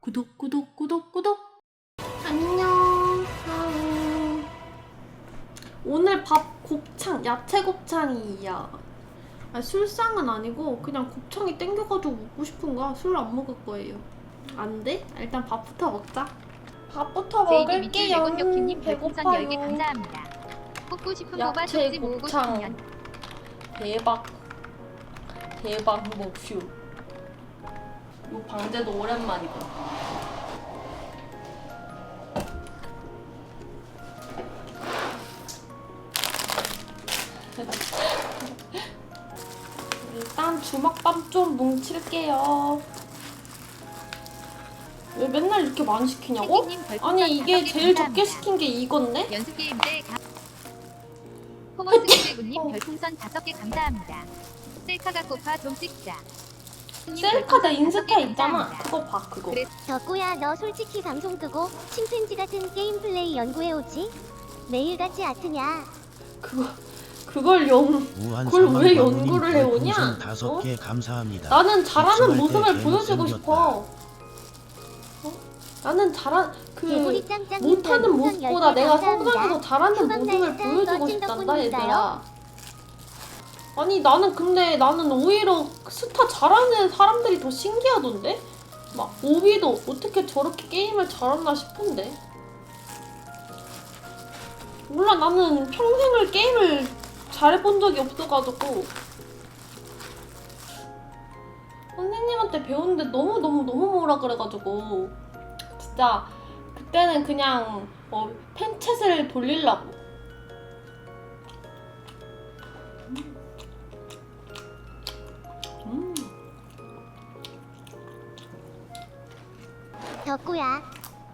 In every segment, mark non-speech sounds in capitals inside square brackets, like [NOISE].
구독 구독 구독 구독 안녕. 오늘 밥 곱창 야채 곱창이야 아, 술상은 아니고 그냥 곱창이 땡겨가지고 먹고 싶은 거야 술 안 먹을 거예요 안 돼? 일단 밥부터 먹자 밥부터 먹을게요 레곤요키님 별풍선 10개 배고파요 감사합니다. 뽑고 싶은 거가 야채 곱창. 대박 대박 먹슈 요 방제도 오랜만이다 [LAUGHS] 일단 주먹밥 좀 뭉칠게요 왜 맨날 이렇게 많이 시키냐고? 아니 이게 제일 적게. 시킨 게 이건데? 연습 게임 때 어. 별풍선 5개 감사합니다. 셀카가 고파 좀 찍자. 셀카 나 인스타 5개 있잖아. 그거 봐 그거 그래. 덕구야 너 솔직히 방송 끄고 침팬지 같은 게임 플레이 연구해 오지? 매일같이 아트냐? 그거 그걸 영 우한 그걸 왜 사망 연구를 해오냐? 별풍선 다섯 어? 개 감사합니다. 나는 잘하는 모습을 보여주고 생겼다. 싶어. 어? 나는 잘한 그 못하는 모습보다 10개 내가. 성장해서 잘하는 모습을 보여주고 싶단다? 얘들아. 아니 나는 근데 나는 오히려 스타 잘하는 사람들이 더 신기하던데? 막 오비도 어떻게 저렇게 게임을 잘하나 싶은데. 몰라 나는 평생을 게임을 잘해본 적이 없어가지고 선생님한테 배우는데 너무 너무 너무 뭐라 그래가지고 진짜 그때는 그냥 어, 팬챗을 돌리려고 음. 덕구야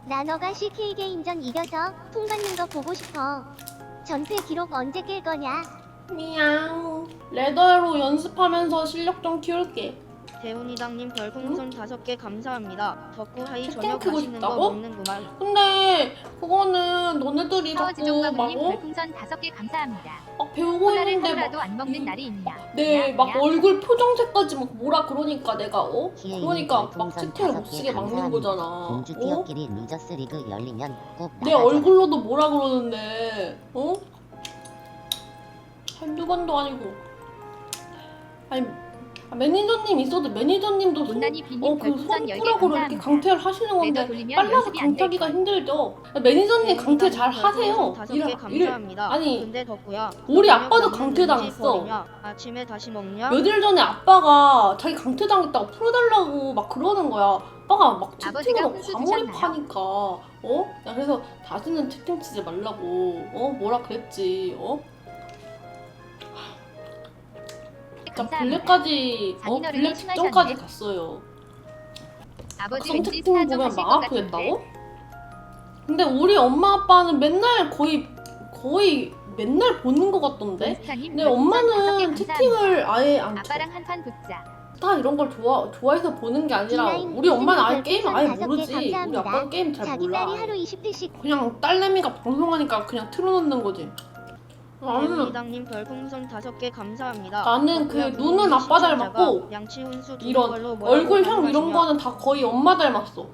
나 너가 CK 게임전 이겨서 풍 받는 거 보고 싶어. 전패 기록 언제 깰 거냐? 미양 레더로 연습하면서 실력 좀 키울게 대훈이당님 별풍선 다섯 개 감사합니다. 덕구 하이 저녁 크고 맛있는 거 싶다고? 먹는구만. 근데 그거는 너네들이 자꾸 막, 어? 별풍선 5개 감사합니다. 막 배우고 코다를 있는데 막 하루라도 안 먹는 날이 있냐? 네, 야, 막 야. 얼굴 표정색까지 막 뭐라 그러니까 내가 어? 기회인 그러니까 막 채팅을 다섯 못개 쓰게 막는. 거잖아. 공주 어? 티어끼리 루저스 리그 열리면 꼭 내 나가자. 얼굴로도 뭐라 그러는데 어? 한두 번도 아니고 아니 아, 매니저님 있어도 매니저님도 손, 못난이 비님 어, 그 별풍선 10개 손가락으로 이렇게 감사합니다. 강퇴를 하시는 건데 돌리면 빨라서 연습이 안 강퇴하기가 될 힘들죠 아, 매니저님 강퇴 잘 하세요 다섯 일, 개 일, 감사합니다. 아니, 근데 덕구야. 우리 아빠도 강퇴당했어. 아침에 다시 먹냐? 며칠 전에 아빠가 자기 강퇴당했다고 풀어달라고 막 그러는 거야. 아빠가 막 채팅을 아버지가 막 훈수 과몰입하니까 어? 야 그래서 다시는 채팅 치지 말라고 어 뭐라 그랬지 어? 진짜. 블랙까지 어 블랙. 직전까지 갔어요. 아버지 막상 왠지 채팅 스타 좀 보면 하실 마음 것 같은데. 아프겠다고? 근데 우리 엄마 아빠는 맨날 거의 거의 맨날 보는 것 같던데? 인스타님 근데 별풍선 다섯 개 엄마는 감사합니다. 채팅을 아예 안 쳐. 아빠랑 한판 붙자. 스타 이런 걸 좋아 좋아해서 보는 게 아니라 우리 엄마는 아예 게임 아예 모르지. 우리 감사합니다. 아빠는 게임 잘 자기 몰라. 딸이 하루 20대씩 그냥 딸내미가 방송하니까 그냥 틀어놓는 거지. 나는 대훈이당님 별풍선 다섯 개 감사합니다. 나는 그 눈은 아빠 닮았고 양치 훈수 이런 걸로 뭐라고 얼굴형 이런? 거는 다 거의 엄마 닮았어.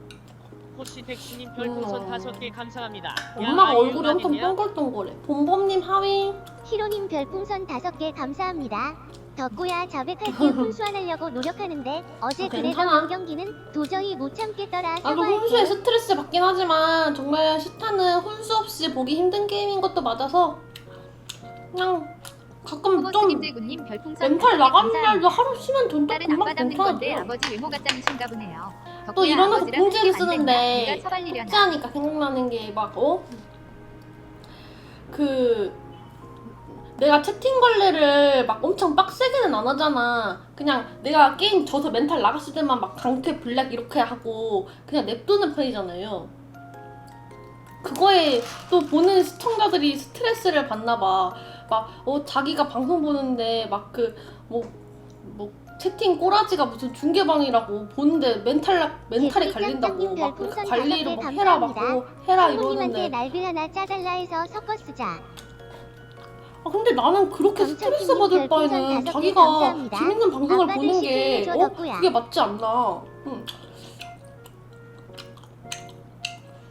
호시 백신님 별풍선 음. 다섯 개 감사합니다. 엄마가 야, 얼굴이 엄청? 동글동글해. 봄봄님 하위. 히로님 별풍선 다섯 개 감사합니다. 덕구야 자백할게 [LAUGHS] 훈수 안 하려고 노력하는데 어제 어, 그래도 괜찮아. 원 경기는 도저히 못 참겠더라 나도 혼수에 사과할게. 스트레스 받긴 하지만 정말 시타는 혼수 없이 보기 힘든 게임인 것도 맞아서 그냥 가끔 좀 별풍선 멘탈 나가는 날도. 하루 쉬면 돈도 딸은 금방 아빠 닮는 건데 괜찮아져. 아버지 외모가 짱이신가 보네요. 또 아버지랑 공지를 쓰는데 된다. 네가 처발리려나. 숙제하니까 생각나는 게 막 어? 그 내가 채팅 걸레를 막 엄청 빡세게는 안 하잖아. 그냥 내가 게임 져서 멘탈 나갔을 때만 막 강퇴 블랙 이렇게 하고 그냥 냅두는 편이잖아요. 그거에 또 보는 시청자들이 스트레스를 받나 봐. 막 어 자기가 방송 보는데 막그뭐뭐 채팅 꼬라지가 무슨 중계방이라고 보는데 멘탈 나- 멘탈이 개꿀 갈린다고 막 관리를 막개 해라 막 해라 이러는데 날비 하나 짜달라 해서 섞어 쓰자. 아 근데 나는 그렇게 스트레스 받을. 바에는 자기가 감사합니다. 재밌는 방송을 보는 게 어? 덕구야. 그게 맞지 않나 응.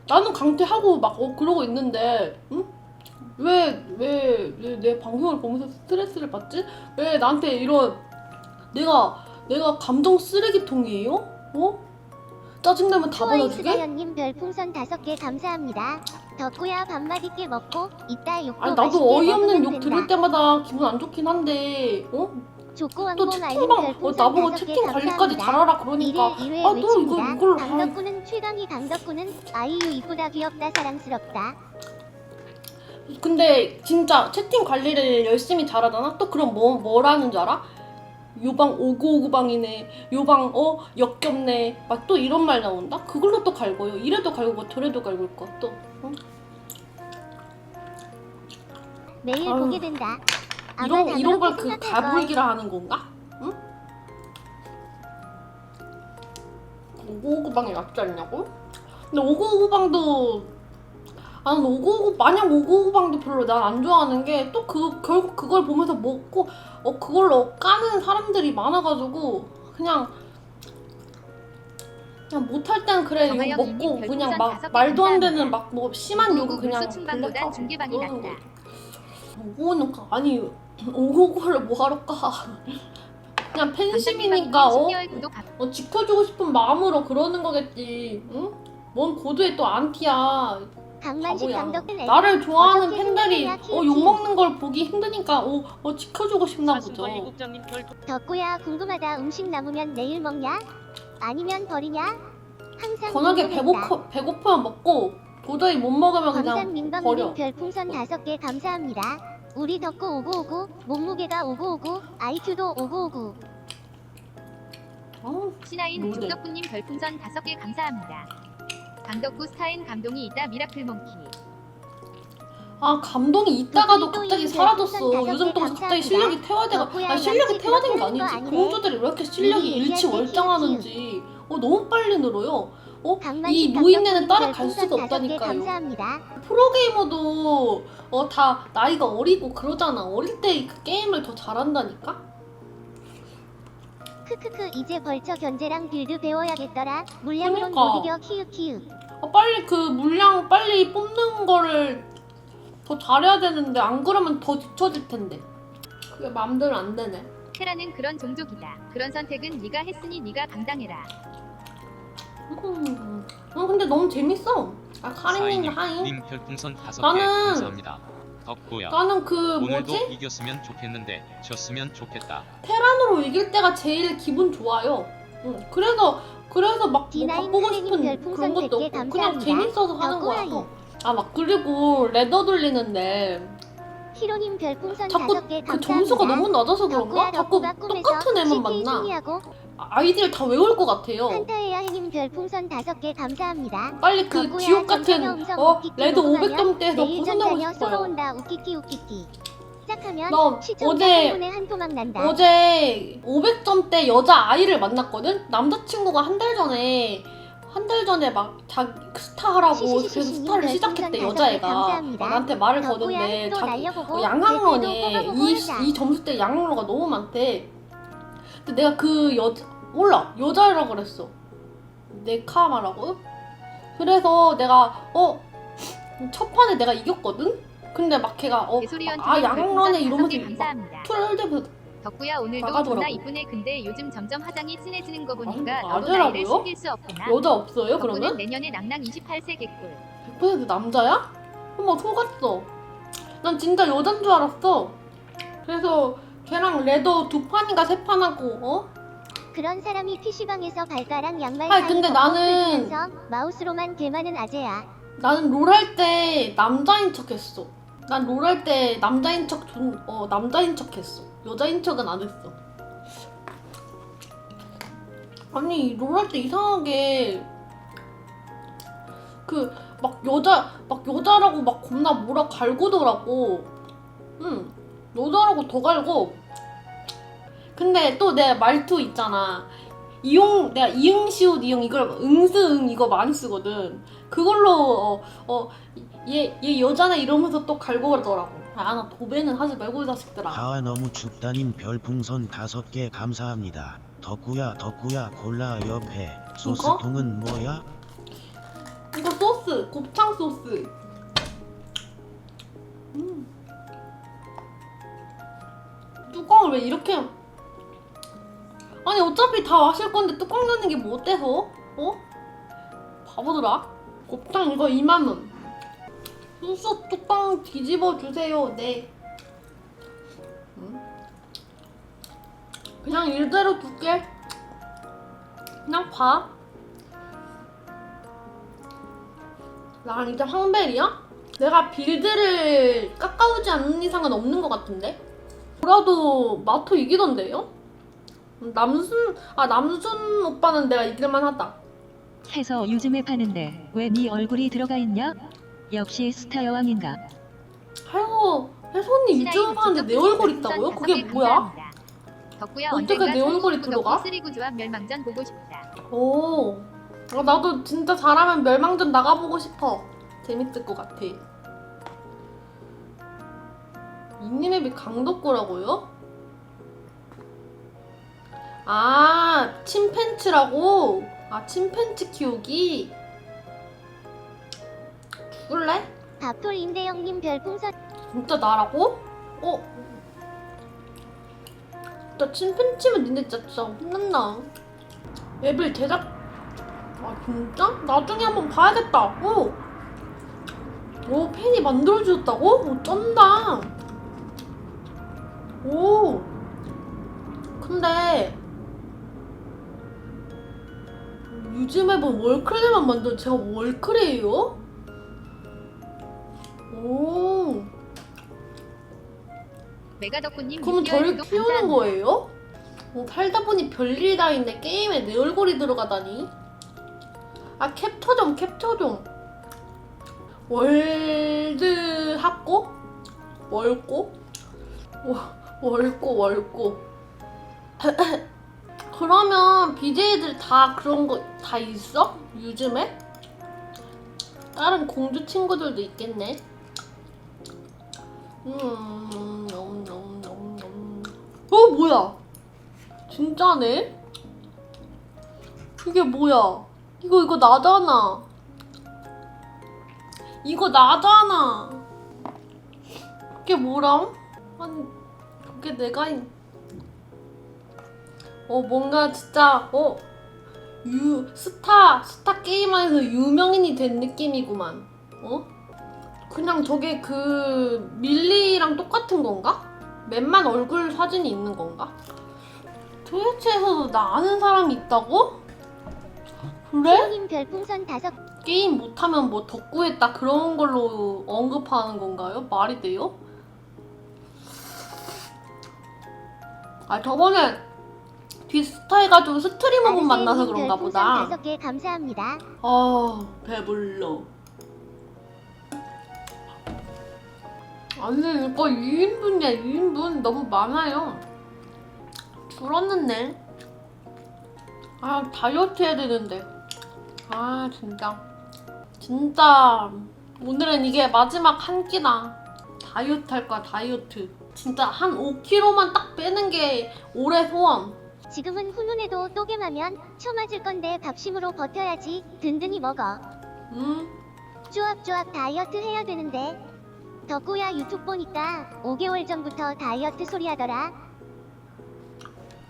나는 강퇴하고 막 어, 그러고 있는데 응? 왜, 왜, 왜 내 방송을 보면서 스트레스를 받지? 왜 나한테 이런 내가 내가 감정 쓰레기통이에요? 어? 짜증나면 다 받아주게? 가연님 별풍선 다섯 개 감사합니다. 덕구야 밥 맛있게 먹고 이따 욕도 아니 나도 맛있게 어이없는 먹으면 욕 들을 된다. 때마다 기분 안 좋긴 한데 어? 또 알림 채팅방 어, 별풍선 나보고 다섯 개 채팅 관리까지 감사합니다. 잘하라 그러니까 일일 일회 아, 너 이거 외칩니다. 이걸 강덕구는 최강이 강덕구는 아이유 이쁘다 귀엽다 사랑스럽다. 근데 진짜 채팅 관리를 열심히 잘하잖아? 또 그럼 뭐, 뭐라는 줄 알아? 요방 오구오구방이네 요방 어 역겹네 막 또 이런 말 나온다? 그걸로 또 갈고요 이래도 갈고 저래도 갈고일 거또 응? 매일 아유, 보게 된다. 이런 다 이런 걸 그. 가불기라 하는 건가? 응? 오구오구방이 낫지 않냐고? 근데 오구오구방도 나는 오구오구 마냥 오구오구방도 별로 난 안 좋아하는 게 또 그 결국 그걸 보면서 먹고 어 그걸로 까는 사람들이 많아가지고 그냥 그냥 못할 땐 그래 욕 정하영 먹고 그냥 막 말도 안 되는. 막 뭐 심한 욕을 오구오구 그냥 블랙하고 그러는. 오구오는 그- 아니 [LAUGHS] 오구오구를 뭐하러 까 [LAUGHS] 그냥 팬심이니까 어? 10개월 구독 감- 어, 지켜주고 싶은 마음으로 그러는 거겠지 응? 뭔 고도의 또 안티야 강만식 바보야 나를 좋아하는 어떻게 팬들이 어. 욕먹는 걸 보기 힘드니까 어, 어 지켜주고 싶나 보죠 사슴벌 이국장님 별풍 덕구야 궁금하다 음식 남으면 내일 먹냐? 아니면 버리냐? 항상 워낙에 궁금했다. 배고파, 배고프면 먹고 도저히 못 먹으면 그냥 버려 별풍선 다섯 개 감사합니다. 우리 덕구 오구오구 몸무게가 오구오구 IQ도 오구오구 어, 신하인 노래. 죽덕구님 별풍선 다섯 개 감사합니다. 강덕구 스타인 감동이 있다 미라클 몽키. 아 감동이 있다가도 또 갑자기 이제 사라졌어 요즘 또 갑자기. 실력이 퇴화돼가 아니 실력이 퇴화된 게 아니지. 공주들이 왜 이렇게 실력이 얘기할 때 일치월장하는지 어 너무 빨리 늘어요 어? 이 노인네는 따라갈 수가 없다니까요. 프로게이머도 어 다 나이가 어리고 그러잖아. 어릴 때 그 게임을 더 잘한다니까. 크크크 이제 벌써 견제랑 빌드 배워야겠더라. 물량으론 그러니까. 못 이겨 키읔 키읔. 어, 빨리 그 물량 빨리 뽑는 거를 더 잘해야 되는데 안 그러면 더 뒤처질 텐데. 그게 마음대로 안 되네. 테라는 그런 종족이다. 그런 선택은 네가 했으니 네가 감당해라. 음, 어, 근데 너무 재밌어. 아 카리님 하이. 님 별풍선 다섯 개 나는- 감사합니다. 덕구야. 나는 그 오늘도 뭐지 이겼으면 좋겠는데 졌으면 좋겠다. 테란으로 이길 때가 제일 기분 좋아요. 응. 그래서 그래서 막뭐 D9 바꾸고 선생님 싶은 별풍선 그런 것도 100개 없고 그냥 감사합니다. 재밌어서 하는 덕구아이. 거야. 아막 그리고 레더 돌리는데 히로님 별풍선 자꾸 다섯 개그 감사합니다. 점수가 너무 낮아서 그런가? 덕구야 자꾸 덕구가 꿈에서 똑같은 애만 만나. 승리하고 아, 아이디를 다 외울 것 같아요. 한타에야 해님 별풍선 다섯 개 감사합니다. 빨리 그 지옥 같은 어 웃기기 레드 녹음하면 500점대에서 내일 벗어나고 전자녀 싶어요. 쏘러온다 우키키 우키키. 시작하면 나 시청자 어제- 한 분에 한 토막 난다. 어제 500점대 여자 아이를 만났거든? 남자친구가 한 달 전에 한 달 전에 막 자기 스타 하라고 시시시시시 그래서 스타를 님 시작했대 별풍선 여자애가 감사합니다. 어, 나한테 말을 거는데 또 자기 날려보고 어, 내 양학론에 이. 이 점수 대 양학로가 너무 많대 근데 내가 그 여자 몰라 여자애라 그랬어 네카마라고 그래서 내가 어 첫 판에 내가 이겼거든 근데 막 걔가 어 예소리언 아 양학론에 이러면서 막. 툴대면서 덕구야 오늘도 나가더라고. 존나 이쁘네. 근데 요즘 점점 화장이 진해지는 거 보니까 아니, 너도 맞으라고요? 나이를 숨길 수 없구나. 여자 없어요 덕구는 그러면? 내년에 낭낭 28세 개꿀. 100% 남자야? 어머 속았어 난 진짜 여잔 줄 알았어 그래서 걔랑 레더 두 판인가 세 판 하고 어? 그런 사람이 PC방에서 발가락 양말 아니, 사이 근데 벗고 나는- 마우스로만 개많은 아재야. 나는 롤 할 때 남자인 척 했어. 난 롤 할 때 남자인 척 존, 어 남자인 척 했어. 여자인 척은 안 했어. 아니 롤 할 때 이상하게 그 막 여자 막 여자라고 막 겁나 뭐라 갈구더라고. 응 여자라고 더 갈고 근데 또 내 말투 있잖아 이용 내가 이응 시옷 이응 이걸 응스응 이거 많이 쓰거든 그걸로 어어얘얘 여자네 이러면서 또 갈고 그러더라고 아, 나 도배는 하지 말고 이 자식들아. 하와 너무 춥다님 별풍선 다섯 개 감사합니다. 덕구야 덕구야 콜라 옆에 소스통은 뭐야? 이거 소스, 곱창 소스. 음. 뚜껑을 왜 이렇게? 아니 어차피 다 마실 건데 뚜껑 넣는 게 뭐 어때서? 어? 바보들아. 곱창 이거 2만 원. 소스 뚜껑 뒤집어 주세요. 네. 음. 그냥 일대로 둘게. 그냥 봐. 난 이제 황벨이야? 내가 빌드를 깎아오지 않는 이상은 없는 것 같은데? 뭐라도 마토 이기던데요? 남순, 아 남순 오빠는 내가 이길만 하다. 해서 요즘에 파는데 왜 네 얼굴이 들어가 있냐? 역시 스타 여왕인가? 해서, 해서 언니 유튜브 하는데 내 얼굴 있다고요? 그게 뭐야? 덕구야 어떻게 내 얼굴이 들어가? 쓰리구 조합 멸망전 보고 싶다. 오, 아, 나도 진짜 잘하면 멸망전 나가보고 싶어. 재밌을 것 같아. 이님앱이 강덕구라고요? 아, 침팬츠라고? 아, 침팬츠 키우기? 죽을래? 밥톨 임대영님 별풍선 진짜 나라고? 어? 나 침팬치면 니네 진짜, 진짜 혼난다. 앱을 제작... 아 진짜? 나중에 한번 봐야겠다. 오! 오 팬이 만들어 주셨다고? 오 쩐다. 오. 근데 요즘 앱은 월클레만 만든 제가 월클이에요? 오. 메가덕구님 그러면 6개월 저를 키우는. 거예요? 어, 살다 보니 별일이 다 있네. 게임에 내 얼굴이 들어가다니. 아 캡처 좀 캡처 좀. 월드 학고? 월고? 워- 월고 월고. [LAUGHS] 그러면 BJ들 다 그런 거 다 있어? 요즘에? 다른 공주 친구들도 있겠네. 음, 너무 너무 너무 너무. 어 뭐야? 진짜네? 이게 뭐야? 이거 이거 나잖아. 이거 나잖아. 그게 뭐람? 아니 그게 내가 인... 어 뭔가 진짜 어 유, 스타 스타 게임 안에서 유명인이 된 느낌이구만. 어? 그냥 저게 그 밀리랑 똑같은 건가? 맨만 얼굴 사진이 있는 건가? 트위치에서도 나 아는 사람이 있다고? 그래? 태영님 별풍선 다섯 게임 못하면 뭐 덕구했다 그런 걸로 언급하는 건가요? 말이 돼요? 아 저번에 뒷스타 해가지고 스트리머분 만나서 그런가 보다. 다섯 개 감사합니다. 아 배불러. 아니 이거 2인분이야 2인분. 너무 많아요. 줄었는데. 아 다이어트 해야 되는데. 아 진짜. 진짜. 오늘은 이게 마지막 한 끼다 다이어트 할 거야 다이어트. 진짜 한 5kg만 딱 빼는 게 올해 소원 지금은 훈훈해도 또개마면 쳐 맞을 건데 밥심으로 버텨야지 든든히 먹어. 음 쪼압쪼압 다이어트 해야 되는데. 덕구야 유튜브 보니까 5개월 전부터 다이어트 소리 하더라.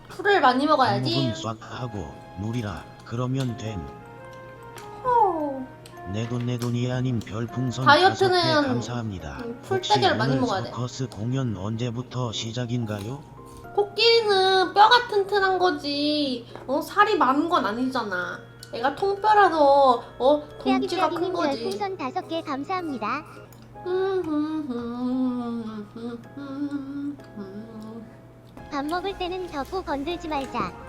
풀을 많이 먹어야지 한국은 싹 하고 물이라 그러면 됨. 어. 내 돈 내 돈이 아닌 별풍선 다이어트는 다섯 개 감사합니다. 음, 풀떼기를 많이 먹어야 돼. 서커스 공연 언제부터 시작인가요? 코끼리는 뼈가 튼튼한 거지. 어, 살이 많은 건 아니잖아. 애가 통뼈라서 어 덩치가 큰 거지. 별풍선 다섯 개 감사합니다. 밥 먹을 때는 덕구 건들지 말자.